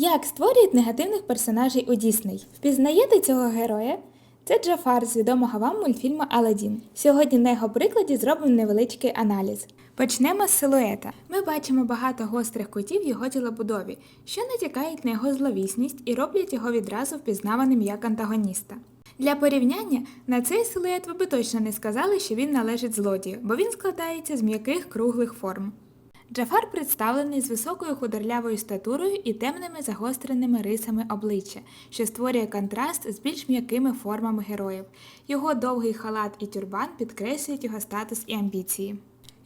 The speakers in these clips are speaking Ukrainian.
Як створюють негативних персонажей у Дісней? Впізнаєте цього героя? Це Джафар з відомого вам мультфільму Аладдін. Сьогодні на його прикладі зробимо невеличкий аналіз. Почнемо з силуета. Ми бачимо багато гострих кутів в його тілобудові, що натякають на його зловісність і роблять його відразу впізнаваним як антагоніста. Для порівняння на цей силует ви би точно не сказали, що він належить злодію, бо він складається з м'яких круглих форм. Джафар представлений з високою худорлявою статурою і темними загостреними рисами обличчя, що створює контраст з більш м'якими формами героїв. Його довгий халат і тюрбан підкреслюють його статус і амбіції.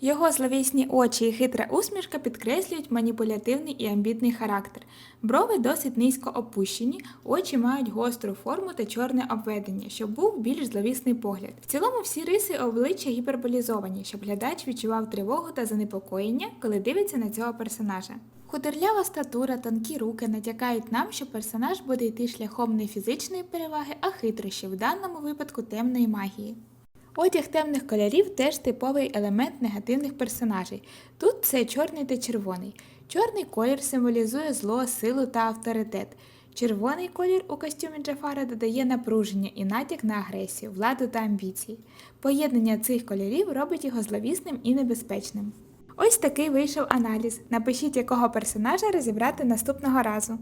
Його зловісні очі і хитра усмішка підкреслюють маніпулятивний і амбітний характер. Брови досить низько опущені, очі мають гостру форму та чорне обведення, щоб був більш зловісний погляд. В цілому всі риси обличчя гіперболізовані, щоб глядач відчував тривогу та занепокоєння, коли дивиться на цього персонажа. Худорлява статура, тонкі руки натякають нам, що персонаж буде йти шляхом не фізичної переваги, а хитрощі, в даному випадку темної магії. Одяг темних кольорів теж типовий елемент негативних персонажей. Тут це чорний та червоний. Чорний колір символізує зло, силу та авторитет. Червоний колір у костюмі Джафара додає напруження і натяк на агресію, владу та амбіції. Поєднання цих кольорів робить його зловісним і небезпечним. Ось такий вийшов аналіз. Напишіть, якого персонажа розібрати наступного разу.